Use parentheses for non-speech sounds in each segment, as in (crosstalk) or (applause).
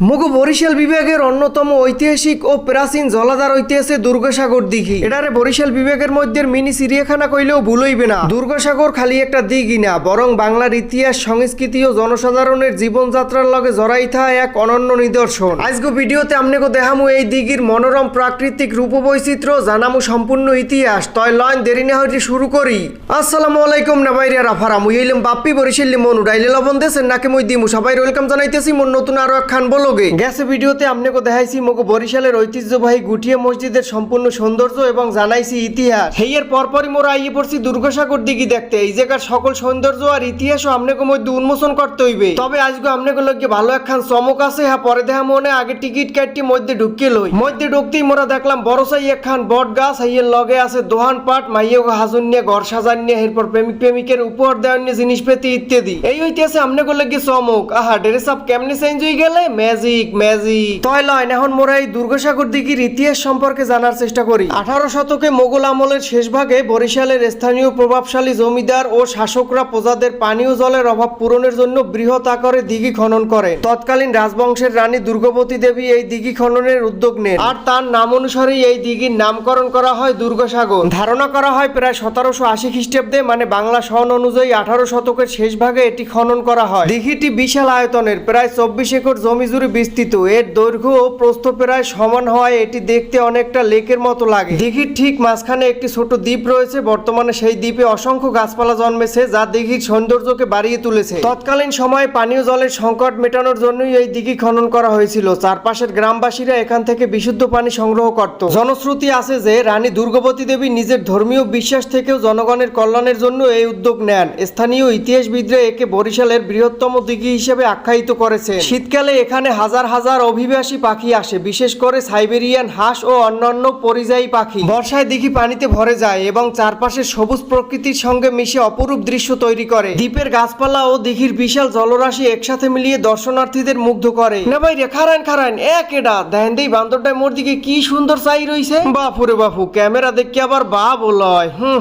মুগু বরিশাল বিভাগের অন্যতম ঐতিহাসিক ও প্রাচীন জলাধার ঐতিহাসে দুর্গাসাগর দিঘি। এটারে বরিশাল বিভাগের মধ্যে মিনি চিড়িয়াখানা কইলেও ভুল হইবে না। দুর্গসাগর খালি একটা দিঘি না, বরং বাংলার ইতিহাস, সংস্কৃতি ও জনসাধারণের জীবনযাত্রার লগে জড়াইথা এক অনন্য নিদর্শন। আজকে ভিডিওতে আমনেকো দেখামু এই দিঘির মনোরম প্রাকৃতিক রূপবৈচিত্র্য, জানামু সম্পূর্ণ ইতিহাস। তয় লয়ন দেরি না হইতে শুরু করি। আসসালামু আলাইকুম না বাইরে রাফারা মুই বাপ্পি বরিশাল মন উড়াইলে লবণ দেশের নাকি মুই দিমু? সবাই ওয়েলকাম জানাইতেছি, মোর নতুন আরও একখান বলগে গেছে ভিডিওতে আমনেকো দেখাইছি মগো বরিশালের ঐতিহ্যবাহী গুটিয়া মসজিদের সম্পূর্ণ সৌন্দর্য এবং জানাইছি ইতিহাস। হেইয়ের পরপরই মোরা আইয়ে পড়ছি দুর্গাসাগর দিঘি দেখতে। এই জায়গার সকল সৌন্দর্য আর ইতিহাসও আমনেকো মধ্যে উন্মোচন করতে হইবে। তবে আজকে আমনেকো লগে ভালো একখান চমক আছে হ্যাঁ পরে দেখা মনে আগে টিকিট কাটটি মধ্যে ঢুকিয়ে লই। মধ্যে ঢুকতেই মোরা দেখলাম বড় সাই একখান বট গাছ, হাইয়ের লগে আছে দোহান পাট মাইয়ে হাজুন নিয়ে ঘর সাজান নিয়ে, এরপর প্রেমিক প্রেমিকের উপহার দেওয়ার নিয়ে জিনিসপাতি ইত্যাদি। এই ঐতিহাসে আমনে করলে কি চমক। আহা, ড্রেস আপ কেমনে চেঞ্জ হয়ে গেলে? ম্যাজিক ম্যাজিক তয় লয় এখন মোরা এই দুর্গাসাগর দিঘির ইতিহাস সম্পর্কে জানার চেষ্টা করি। আঠারো শতকে মোগল আমলের শেষ ভাগে বরিশালের স্থানীয় প্রভাবশালী জমিদার ও শাসকরা প্রজাদের পানীয় জলের অভাব পূরণের জন্য বৃহৎ আকারে দিঘি খনন করে। তৎকালীন রাজবংশের রানী দুর্গাবতী দেবী এই দিঘি খননের উদ্যোগ নেন। আর তার নাম অনুসারেই এই দিঘির নামকরণ করা হয় দুর্গাসাগর। ধারণা করা হয় প্রায় সতেরোশো আশি খ্রিস্টাব্দে মানে বাংলা সন অনুযায়ী আঠারো শতকের শেষ ভাগে এটি খনন করা হয়। দিঘিটি বিশাল আয়তনের, প্রায় চব্বিশ একর জমি জুড়ে বিস্তৃত। এর দৈর্ঘ্য ও প্রস্থ প্রায় সমান হওয়ায় এটি দেখতে অনেকটা লেকের মতো লাগে। দিঘির ঠিক মাঝখানে একটি ছোট দ্বীপ রয়েছে, বর্তমানে সেই দ্বীপে অসংখ্য গাছপালা জন্মেছে, যা দিঘির সৌন্দর্যকে বাড়িয়ে তুলেছে। তৎকালীন সময়ে পানীয় জলের সংকট মেটানোর জন্যই এই দিঘি খনন করা হয়েছিল। চারপাশের গ্রামবাসীরা এখান থেকে বিশুদ্ধ পানি সংগ্রহ করত। জনশ্রুতি আছে যে, রানী দুর্গবতী দেবী নিজের ধর্মীয় বিশ্বাস থেকেও জনগণের কল্যাণের জন্য এই উদ্যোগ নেন। স্থানীয় ইতিহাসবিদরা একে বরিশালের বৃহত্তম দিঘি হিসেবে আখ্যায়িত করেছে শীতকালে এখানে হাজার হাজার অভিবাসী পাখি আসে বিশেষ করে সাইবেরিয়ান হাঁস ও অন্যান্য পরিযায়ী পাখি। বর্ষায় দিঘি পানিতে ভরে যায় এবং চারপাশে সবুজ প্রকৃতির সঙ্গে মিশে অপরূপ দৃশ্য তৈরি করে। দ্বীপের গাছপালা ও দিঘির বিশাল জলরাশি একসাথে মিলিয়ে দর্শনার্থীদের মুগ্ধ করে। না ভাই রে খারান খারান এক এটা দেখেন দেই বান্দরটায় মোর দিকে কি সুন্দর চাই রইছে। বাপুরে বাপু ক্যামেরা দেখি আবার বা বলয় হুম।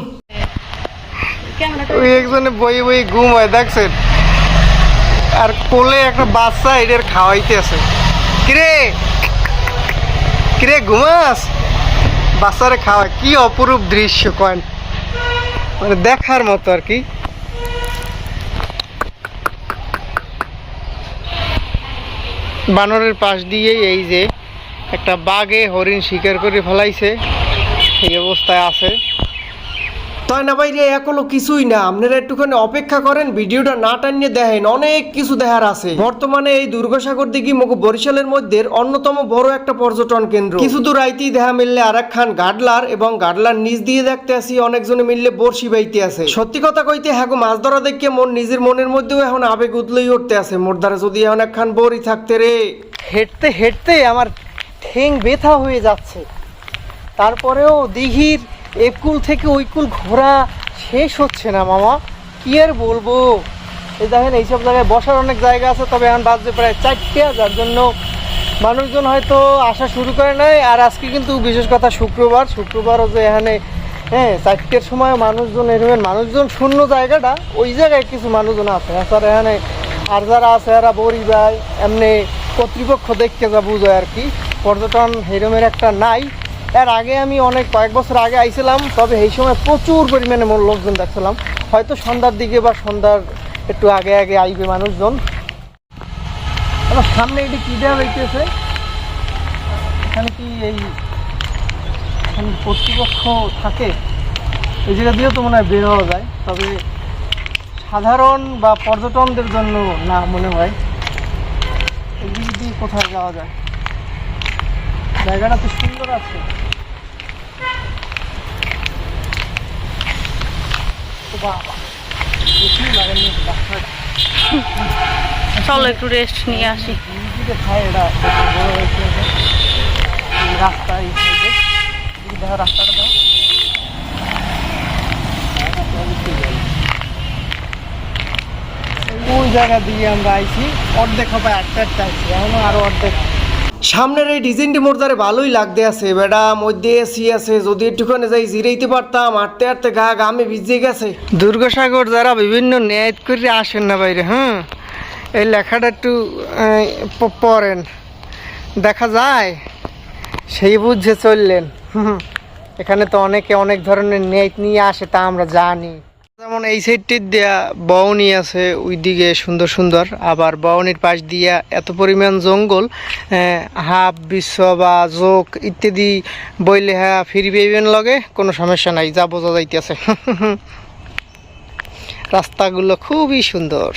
ওই একজনে বই বই ঘুম হয় দেখছেন? আর কোলে একটা বাচ্চা এদের খাওয়াইতে আছে। কিরে? কিরে ঘুমাস? বাচ্চারে খাওয়া, কি অপরূপ দৃশ্য কয়েন। মানে দেখার মতো আর কি। বানরের পাশ দিয়ে এই যে একটা বাঘে হরিণ শিকার করে ফেলাইছে, এই অবস্থায় আছে। তাই না ভাই রে, এখনও কিছুই না। আপনারা একটুখানি অপেক্ষা করেন, ভিডিওটা না টানিয়ে দেখেন, অনেক কিছু দেখার আছে। বর্তমানে এই দুর্গাসাগর দিঘি মুখ বরিশালের মধ্যে অন্যতম বড় একটা পর্যটন কেন্দ্র। কিছু দূর আইতেই দেখা মিললে আর খান গাডলার এবং গাডলার নিচ দিয়ে দেখতে আসি, অনেকজনে মিললে বর্ষি বাইতে আছে। সত্যি কথা কইতে হ্যাঁ মাছ ধরা দেখে মন নিজের মনের মধ্যেও এখন আবেগ উতলেই উঠতে আছে। মোর দ্বারা যদি এখন একখান বড়ি থাকতে রে। হেঁটতে হেঁটতে আমার ঠেং ব্যথা হয়ে যাচ্ছে। তারপরেও দিঘির একুল থেকে ওই কুল ঘোরা শেষ হচ্ছে না, মামা। কি আর বলব? এই দেখেন, এইসব জায়গায় বসার অনেক জায়গা আছে, তবে এখন বাজবে প্রায় চারটে, যার জন্য মানুষজন হয়তো আসা শুরু করে নাই। আর আজকে কিন্তু বিশেষ কথা শুক্রবার। শুক্রবারও যে এখানে হ্যাঁ চারটের সময় মানুষজন, এরকম মানুষজন শূন্য জায়গাটা, ওই জায়গায় কিছু মানুষজন আছে। এছাড়া এখানে, আর যারা আছে, এরা বড়ি যায় এমনি কর্তৃপক্ষ দেখতে যা বুঝায় আর কি। পর্যটন হেরমের একটা নাই। এর আগে আমি অনেক কয়েক বছর আগে আইছিলাম, তবে এই সময় প্রচুর পরিমাণে লোকজন দেখছিলাম। হয়তো সন্ধ্যার দিকে বা সন্ধ্যার একটু আগে আগে আইবে মানুষজন। সামনে এটি কী দেওয়া হইতেছে? এখানে কি এই কর্তৃপক্ষ থাকে? এই জায়গা দিয়েও তো মনে হয় বের হওয়া যায়, তবে সাধারণ বা পর্যটনদের জন্য না মনে হয়। এই দিক দিয়ে কোথায় যাওয়া যায়? জায়গাটা তো সুন্দর আছে। চলো একটু রেস্ট নিয়ে আসি। দেখো রাস্তাটা ওই জায়গা দিয়ে আমরা আইছি অর্ধেক হবে একটা একটা আইছি এখনও আরও অর্ধেক। সামনের এই ডিজাইনটি মোর দ্বারা ভালোই লাগতে আছে বেড়া মধ্যে এসি আছে, যদি একটুখানি যাই জিরাইতে পারতাম, হাঁটতে হাঁটতে গা গামে ভিজে গেছে। দুর্গাসাগর যারা বিভিন্ন ন্যায় করে আসেন না বাইরে হ্যাঁ এই লেখাটা একটু পড়েন। দেখা যায়, সেই বুঝে চললেন। এখানে তো অনেকে অনেক ধরনের নেট নিয়ে আসে, তা আমরা জানি। যেমন এই সাইডটির দেয়া বওনি আছে ওইদিকে সুন্দর সুন্দর। আবার বওনির পাশ দিয়া এত পরিমাণ জঙ্গল হাফ বিশ্ব বা জোক ইত্যাদি বইলে হ্যাঁ ফিরি পেবেন লগে কোনো সমস্যা নাই যা বোঝা যাইতেছে। (laughs) রাস্তাগুলো খুবই সুন্দর।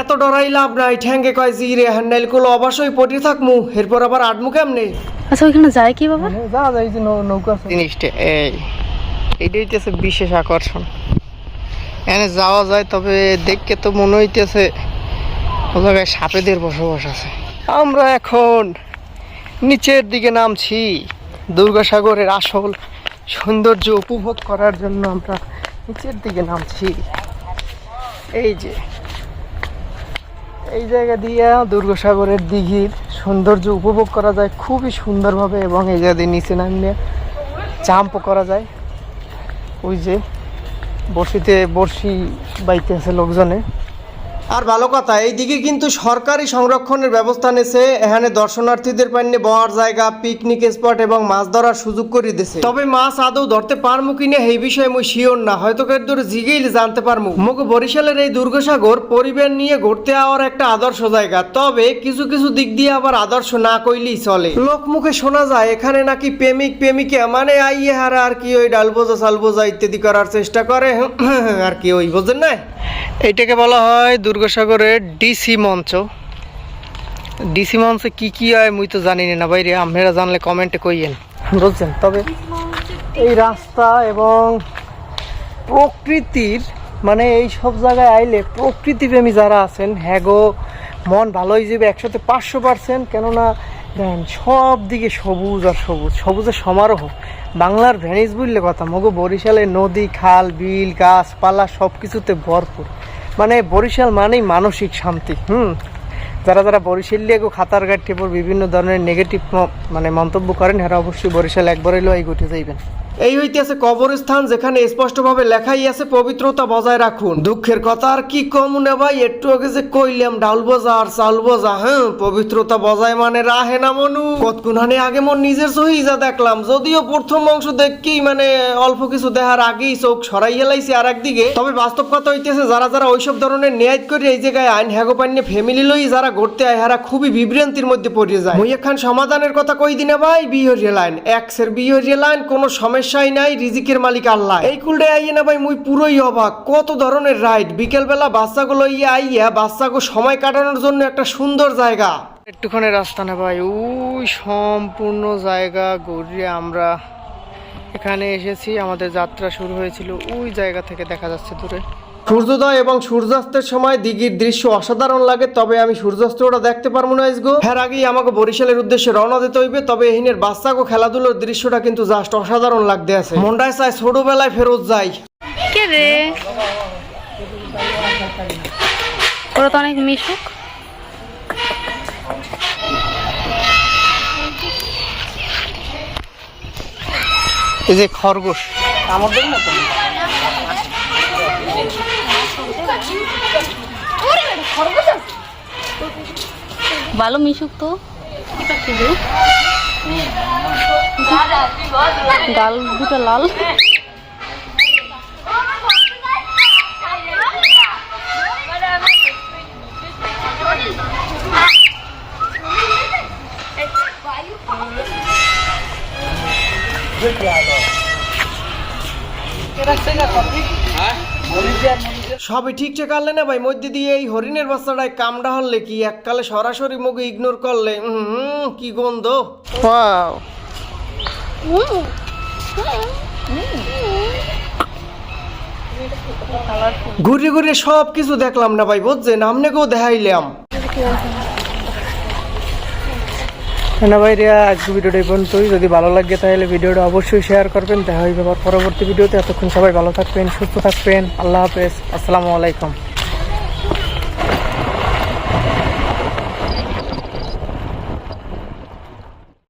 এত ডরাই লাভ নাই ঠ্যাঙ্গে কয় জিরে হ্যান্ডেলগুলো অবশ্যই পটি থাকমু এরপর আবার আটমু কেমনে? আচ্ছা ওইখানে যায় কি বাবা? যা যাই যে নৌকা জিনিসটা এই। এইটাই হইতেছে বিশেষ আকর্ষণ। এখানে যাওয়া যায়, তবে দেখকে তো মনে হইতেছে ও জায়গায় সাপেদের বসবাস আছে। আমরা এখন নিচের দিকে নামছি, দুর্গাসাগরের আসল সৌন্দর্য উপভোগ করার জন্য আমরা নিচের দিকে নামছি। এই যে, এই জায়গা দিয়ে দুর্গাসাগরের দিঘির সৌন্দর্য উপভোগ করা যায় খুবই সুন্দরভাবে এবং এই জায়গা দিয়ে নিচে নামিয়ে চাম্পও করা যায়। ওই যে বড়শিতে বড়শি বাইতে আছে লোকজনে। আর ভালো কথা এইদিকে কিন্তু সরকারি সংরক্ষণের ব্যবস্থা নেছে এখানে দর্শনার্থীদের পান্নে বহার জায়গা পিকনিক স্পট এবং মাছ ধরার সুযোগ করে দিছে তবে মাছ আদৌ ধরতে পারমু কিনা এই বিষয়ে মুই শিওর না। হয়তো কেউ দূরে জিগেই জানতে পারমু। মুখ বরিশালের এই দুর্গসাগর পরিবার নিয়ে ঘুরতে যাওয়ার একটা আদর্শ জায়গা। তবে কিছু কিছু দিক দিয়ে আবার আদর্শ না কইলেই চলে। লোক মুখে শোনা যায়, এখানে নাকি প্রেমিক প্রেমিকা মানে আইয়ে হারা আর কি ওই ডালবোজা সালবোজা ইত্যাদি করার চেষ্টা করে। আর কি ওই, বোঝেন না এইটাকে বলা হয় দুর্গাসাগরের ডিসি মঞ্চ। ডিসি মঞ্চে কি কি হয় মুই তো জানি না বাইরে আপনারা জানলে কমেন্টে কইয়েন। বুঝছেন তবে এই রাস্তা এবং প্রকৃতির মানে এই সব জায়গায় আইলে প্রকৃতিপ্রেমী যারা আছেন হ্যাগো মন ভালো হয়ে যাবে একসাথে পাঁচশো পার্সেন্ট কেননা দেখেন সব দিকে সবুজ আর সবুজ সবুজের সমারোহ। বাংলার ভ্যানিস বুঝলে কথা মগো বরিশালে নদী খাল বিল গাছপালা সব কিছুতে ভরপুর। মানে বরিশাল মানেই মানসিক শান্তি হুম? যারা যারা বরিশাল লিয়ে খাতার পর বিভিন্ন ধরনের নেগেটিভ মানে মন্তব্য করেন এরা অবশ্যই বরিশাল একবার এলো এই গুটে যাইবেন। এই হইতেছে কবরস্থান যেখানে স্পষ্টভাবে লেখাই আছে, পবিত্রতা বজায় রাখুন। দুঃখের কথা আর কি কম না ভাই, একটু আগে যে কইলাম, ডাল বোঝা আর চাল বোঝা হ্যাঁ? পবিত্রতা বজায় মানে রাহে না মনু। কতক্ষণানে আগে মন নিজের সহি যা দেখলাম, যদিও প্রথম অংশ দেখি মানে অল্প কিছু দেখার আগেই চোখ সরাই হেলাইছে আর একদিকে তবে বাস্তব কথা হইতেছে, যারা যারা ওইসব ধরনের ন্যায় করে এই জায়গায় আইন হ্যাগো পান্নে ফ্যামিলি লই যারা ঘুরতে আয় হারা খুবই বিভ্রান্তির মধ্যে পড়ে যায়। মুই এখন সমাধানের কথা কই দিনে ভাই? বিহরিয়া লাইন এক্সের বিহরিয়া লাইন কোনো সমস্যাই নাই রিজিকের মালিক আল্লাহ। এই কুলডে আইয়ে না ভাই মুই পুরোই অবাক। কত ধরনের রাইড? বিকেলবেলা বাচ্চাগুলো ইয়ে আইয়া বাচ্চাকে সময় কাটানোর জন্য একটা সুন্দর জায়গা। একটুখানি রাস্তা না ভাই ওই সম্পূর্ণ জায়গা ঘুরিয়ে আমরা এখানে এসেছি। আমাদের যাত্রা শুরু হয়েছিল ওই জায়গা থেকে দেখা যাচ্ছে দূরে। সূর্যোদয় এবং সূর্যাস্তের সময় দিঘির দৃশ্য অসাধারণ লাগে তবে আমি সূর্যাস্তটা দেখতে পারব না ইসগো। হ্যাঁ আগেই আমাকে বরিশালের উদ্দেশ্যে রওনা দিতে হইবে তবে এহিনের বাচ্চাকে খেলাধুলোর দৃশ্যটা কিন্তু জাস্ট অসাধারণ লাগতে আছে। মন্ডায় চাই ছোটবেলায় ফেরত যাই। কে রে? ওরা তো অনেক মিশুক। এই যে খরগোশ। আমাদের না তো? ভালো মিশুক তো। গাল দুটা লাল। সবই ঠিকঠাক আনলে না ভাই? মধ্যে দিয়ে এই হরিণের বাচ্চাটায় কামড়া হলে কি এককালে সরাসরি মুখে ইগনোর করলে? কি গন্ধ? ঘুরে ঘুরে সব কিছু দেখলাম না ভাই বুঝছেন? আমনেকেও দেখাইলাম। না ভাই, রিয়া, আজকে ভিডিওটা এই পর্যন্তই। যদি ভালো লাগে তাহলে ভিডিওটা অবশ্যই শেয়ার করবেন। দেখা পরবর্তী ভিডিওতে। এতক্ষণ সবাই ভালো থাকবেন, সুস্থ থাকবেন। আল্লাহ হাফেজ। আসসালামু আলাইকুম।